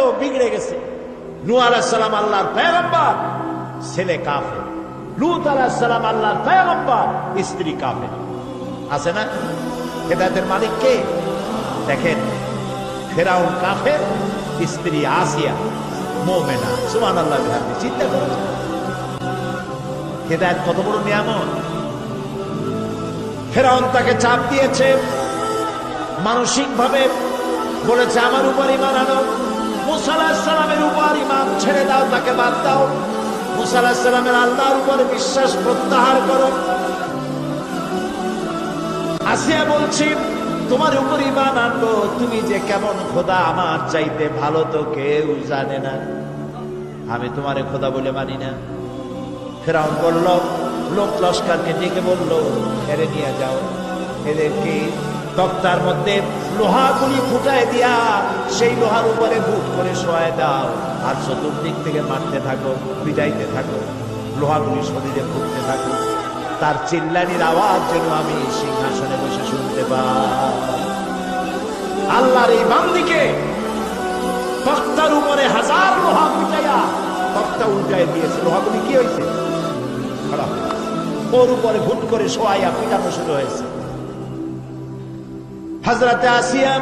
তো বিগড়ে গেছে। নু আলাহিসাল্লাম আল্লাহর ছেলে কাফের। লুত আল্লাহর স্ত্রী কাফের। আছে না? হেদায়তের মালিক কে? দেখেন, ফেরাউন স্ত্রী আসিয়া, মোমেনা সুমান আল্লাহ। চিন্তা হেদায়ত কত বড় নিয়ামত। ফেরাউন তাকে চাপ দিয়েছে মানসিক ভাবে বলেছে, আমার উপর ইমান আনো মুসালামের উপর ইমান ছেড়ে দাও, তাকে বাদ দাও। মুসালামের আল্লাহর উপর বিশ্বাস প্রত্যাহার করো। আসিয়া বলছি, তোমার উপর ইমান আনব, তুমি যে কেমন খোদা, আমার চাইতে ভালো তো কেউ জানে না। আমি তোমারে খোদা বলে মানি না। ফেরাউন বলল লোক লস্করকে ডেকে বলল এরে নিয়ে যাও। এদেরকে তক্তার মধ্যে লোহাগুলি ফুটায় দিয়া সেই লোহার উপরে ভুট করে শোয়ায় দাও। আর চতুর্দিক থেকে মারতে থাকো, পিটাইতে থাকো লোহাগুলি শরীরে ফুটতে থাকো। তার চিল্লানির আওয়াজ যেন আমি সিংহাসনে বসে শুনতে পাই। আল্লাহর এই বান্দিকে তক্তার উপরে হাজার লোহা পিটাইয়া তক্তা উল্টায় দিয়েছে। লোহাগুলি কি হয়েছে? খারাপ ওর উপরে ভুট করে শোয়াইয়া পিটানো শুরু হয়েছে। হাজরাতে আসিয়া